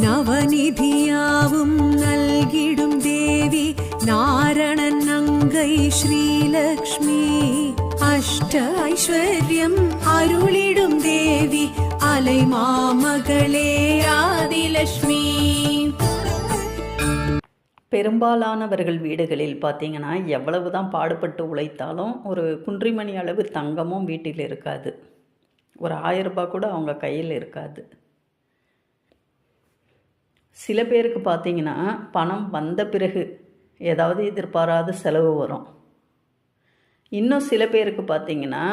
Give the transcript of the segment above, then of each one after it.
நவநிதியாவும் நல்கிடும் தேவி நாரணன் அங்கை ஸ்ரீலக்ஷ்மி அஷ்ட ஐஸ்வர்யம் அருளிடும் தேவி அலை மாமகளே ஆதிலக்ஷ்மி பெரும்பாலானவர்கள் வீடுகளில் பார்த்தீங்கன்னா எவ்வளவு தான் பாடுபட்டு உழைத்தாலும் ஒரு குன்றிமணி அளவு தங்கமும் வீட்டில் இருக்காது ஒரு ஆயிரம் ரூபாய் கூட அவங்க கையில் இருக்காது சில பேருக்கு பார்த்தீங்கன்னா பணம் வந்த பிறகு ஏதாவது எதிர்பாராத செலவு வரும். இன்னும் சில பேருக்கு பார்த்தீங்கன்னா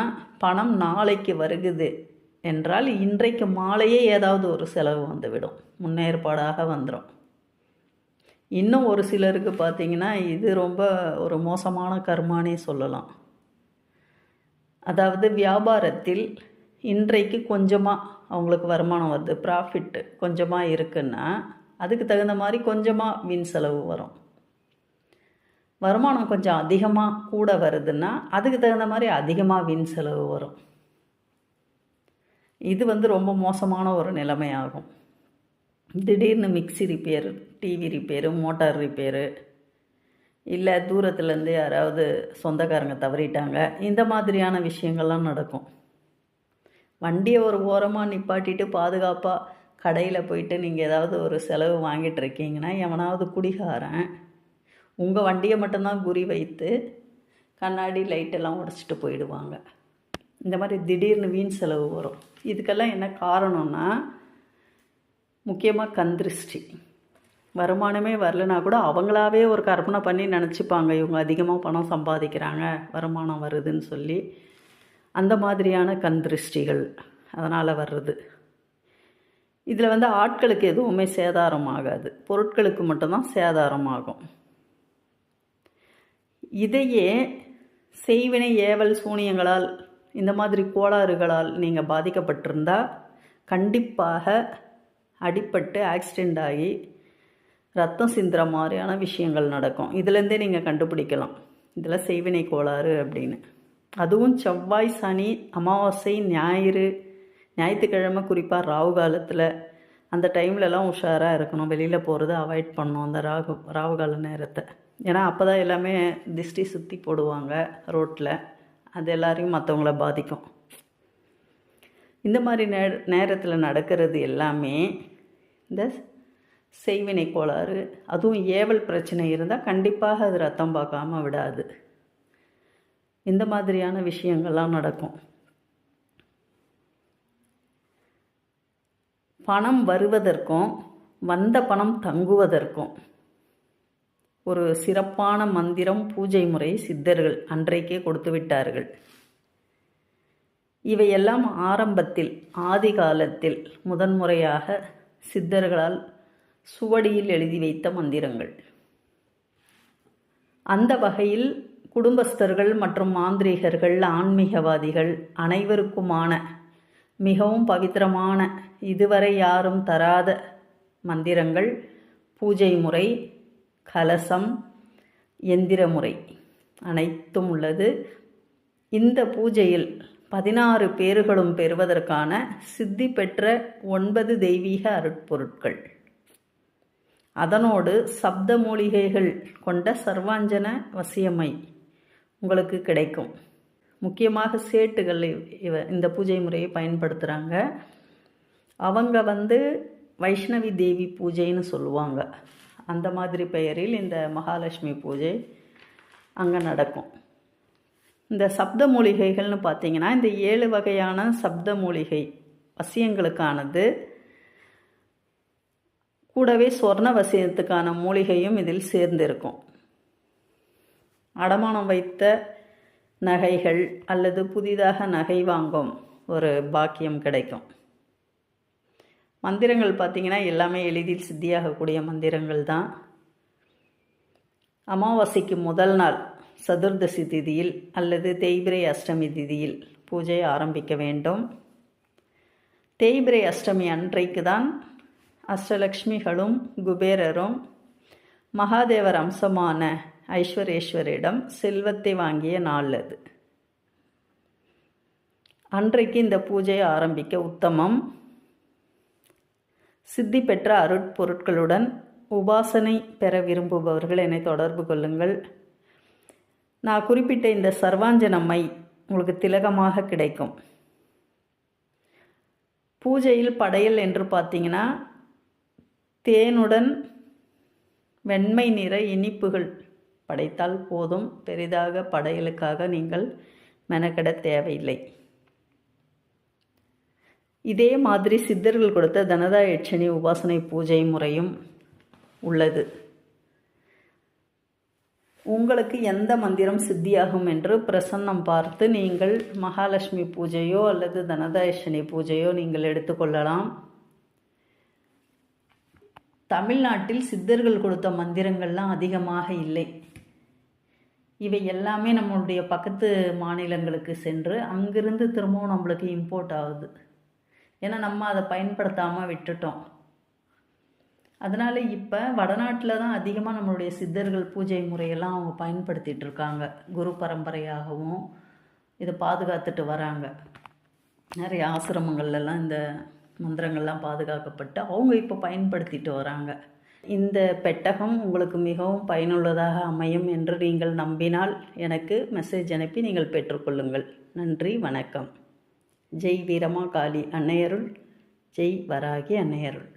பணம் நாளைக்கு வருகுது என்றால் இன்றைக்கு மாலையே ஏதாவது ஒரு செலவு வந்துவிடும். முன்னேற்பாடாக வந்துடும் இன்னும் ஒரு சிலருக்கு பார்த்தீங்கன்னா இது ரொம்ப ஒரு மோசமான கர்மானே சொல்லலாம். அதாவது வியாபாரத்தில் இன்றைக்கு கொஞ்சமாக அவங்களுக்கு வருமானம் வருது ப்ராஃபிட்டு கொஞ்சமாக இருக்குன்னா அதுக்கு தகுந்த மாதிரி கொஞ்சமாக மின் செலவு வரும். வருமானம் கொஞ்சம் அதிகமாக கூட வருதுன்னா அதுக்கு தகுந்த மாதிரி அதிகமாக மின் செலவு வரும். இது வந்து ரொம்ப மோசமான ஒரு நிலைமையாகும். திடீர்னு mixie repair TV repair motor repair இல்லை தூரத்துலேருந்து யாராவது சொந்தக்காரங்க தவறிட்டாங்க இந்த மாதிரியான விஷயங்கள்லாம் நடக்கும். வண்டியை ஒரு ஓரமாக நிப்பாட்டிட்டு பாதுகாப்பாக கடையில் போயிட்டு நீங்கள் ஏதாவது ஒரு செலவு வாங்கிட்டு இருக்கீங்கன்னா எவனாவது குடிகாரன் உங்கள் வண்டியை மட்டும்தான் குறி வைத்து கண்ணாடி லைட்டெல்லாம் உடச்சிட்டு போயிடுவாங்க. இந்த மாதிரி திடீர்னு வீண் செலவு வரும். இதுக்கெல்லாம் என்ன காரணம்னா முக்கியமாக கந்திருஷ்டி வருமானமே வரலனா கூட அவங்களாவே ஒரு கற்பனை பண்ணி நினச்சிப்பாங்க. இவங்க அதிகமாக பணம் சம்பாதிக்கிறாங்க வருமானம் வருதுன்னு சொல்லி. அந்த மாதிரியான கந்திருஷ்டிகள் அதனால் வர்றது. இதில் வந்து ஆட்களுக்கு எதுவுமே சேதாரம் ஆகாது பொருட்களுக்கு மட்டும்தான் சேதாரம் ஆகும் இதையே செய்வினை ஏவல் சூனியங்களால் இந்த மாதிரி கோளாறுகளால் நீங்கள் பாதிக்கப்பட்டிருந்தால் கண்டிப்பாக அடிப்பட்டு ஆக்சிடெண்ட் ஆகி ரத்தம் சிந்துற மாதிரியான விஷயங்கள் நடக்கும். இதுலேருந்தே நீங்கள் கண்டுபிடிக்கலாம். இதில் செய்வினை கோளாறு அப்படின்னு. அதுவும் செவ்வாய் சனி அமாவாசை ஞாயிறு ஞாயிற்றுக்கிழமை குறிப்பாக ராகு காலத்தில் அந்த டைம்லலாம் உஷாராக இருக்கணும். வெளியில் போகிறத அவாய்ட் பண்ணணும் அந்த ராகு ராகு கால நேரத்தை. ஏன்னா அப்போ தான் எல்லாமே திஷ்டி சுற்றி போடுவாங்க ரோட்டில் அது எல்லாரையும் மற்றவங்கள பாதிக்கும். இந்த மாதிரி நே நேரத்தில் நடக்கிறது எல்லாமே இந்த செய்வினை கோளாறு அதுவும் ஏவல் பிரச்சனை இருந்தால் கண்டிப்பாக அது ரத்தம் பார்க்காம விடாது. இந்த மாதிரியான விஷயங்கள்லாம் நடக்கும். பணம் வருவதற்கும் வந்த பணம் தங்குவதற்கும். ஒரு சிறப்பான மந்திரம் பூஜை முறை சித்தர்கள் அன்றைக்கே கொடுத்து விட்டார்கள். இவையெல்லாம் ஆரம்பத்தில் ஆதி காலத்தில் முதன்முறையாக சித்தர்களால் சுவடியில் எழுதி வைத்த மந்திரங்கள். அந்த வகையில் குடும்பஸ்தர்கள் மற்றும் மாந்திரிகர்கள் ஆன்மீகவாதிகள் அனைவருக்குமான மிகவும் பவித்திரமான இதுவரை யாரும் தராத மந்திரங்கள் பூஜை முறை கலசம் எந்திர முறை அனைத்தும் உள்ளது. இந்த பூஜையில் பதினாறு பேர்களும் பெறுவதற்கான சித்தி பெற்ற ஒன்பது தெய்வீக அருட்பொருட்கள். அதனோடு சப்த மூலிகைகள் கொண்ட சர்வாஞ்சன வசியமை உங்களுக்கு கிடைக்கும். முக்கியமாக சேட்டுகள் இவ இந்த பூஜை முறையை பயன்படுத்துகிறாங்க அவங்க வந்து வைஷ்ணவி தேவி பூஜைன்னு சொல்லுவாங்க. அந்த மாதிரி பெயரில் இந்த மகாலட்சுமி பூஜை அங்கே நடக்கும். இந்த சப்த மூலிகைகள்னு பார்த்தீங்கன்னா இந்த ஏழு வகையான சப்த மூலிகை வசியங்களுக்கானது. கூடவே சொர்ண வசியத்துக்கான மூலிகையும் இதில் சேர்ந்திருக்கும். அடமானம் வைத்த நகைகள் அல்லது புதிதாக நகை வாங்கும் ஒரு பாக்கியம் கிடைக்கும். மந்திரங்கள் பார்த்திங்கன்னா எல்லாமே எளிதில் சித்தியாகக்கூடிய மந்திரங்கள் தான். அமாவாசைக்கு முதல் நாள் சதுர்தசி திதியில் அல்லது தேய்பிரை அஷ்டமி திதியில் பூஜை ஆரம்பிக்க வேண்டும். தேய்பிரை அஷ்டமி அன்றைக்கு தான் அஷ்டலக்ஷ்மிகளும் குபேரரும் மகாதேவர் அம்சமான ஐஸ்வரேஸ்வரிடம் செல்வத்தை வாங்கிய நாள் அது அன்றைக்கு இந்த பூஜையை ஆரம்பிக்க உத்தமம். சித்தி பெற்ற அருட்பொருட்களுடன் உபாசனை பெற விரும்புபவர்கள் என்னை தொடர்பு கொள்ளுங்கள். நான் குறிப்பிட்ட இந்த சர்வாஞ்சனம்மை உங்களுக்கு திலகமாக கிடைக்கும். பூஜையில் படையல் என்று பார்த்தீங்கன்னா தேனுடன் வெண்மை நிற இனிப்புகள் படைத்தால் போதும். பெரிதாக படையலுக்காக நீங்கள் மெனக்கெட தேவையில்லை. இதே மாதிரி சித்தர்கள் கொடுத்த தனதா எச்சனி உபாசனை பூஜை முறையும் உள்ளது. உங்களுக்கு எந்த மந்திரம் சித்தியாகும் என்று பிரசன்னம் பார்த்து நீங்கள் மகாலட்சுமி பூஜையோ அல்லது தனதாயஷனி பூஜையோ நீங்கள் எடுத்துக்கொள்ளலாம் தமிழ்நாட்டில் சித்தர்கள் கொடுத்த மந்திரங்கள்லாம் அதிகமாக இல்லை. இவை எல்லாமே நம்மளுடைய பக்கத்து மாநிலங்களுக்கு சென்று அங்கிருந்து திரும்பவும் நம்மளுக்கு இம்போர்ட் ஆகுது. ஏன்னா நம்ம அதை பயன்படுத்தாமல் விட்டுட்டோம். அதனால் இப்போ வடநாட்டில் தான் அதிகமாக நம்மளுடைய சித்தர்கள் பூஜை முறையெல்லாம் அவங்க பயன்படுத்திகிட்டு இருக்காங்க. குரு பரம்பரையாகவும் இதை பாதுகாத்துட்டு வராங்க. நிறைய ஆசிரமங்கள்லாம் இந்த மந்திரங்கள்லாம் பாதுகாக்கப்பட்டு அவங்க இப்போ பயன்படுத்திட்டு வராங்க. இந்த பெட்டகம் உங்களுக்கு மிகவும் பயனுள்ளதாக அமையும் என்று நீங்கள் நம்பினால் எனக்கு மெசேஜ் அனுப்பி நீங்கள் பெற்றுக்கொள்ளுங்கள். நன்றி வணக்கம். ஜெய் வீரமா காளி அன்னையருள் ஜெய் வராகி அன்னையருள்.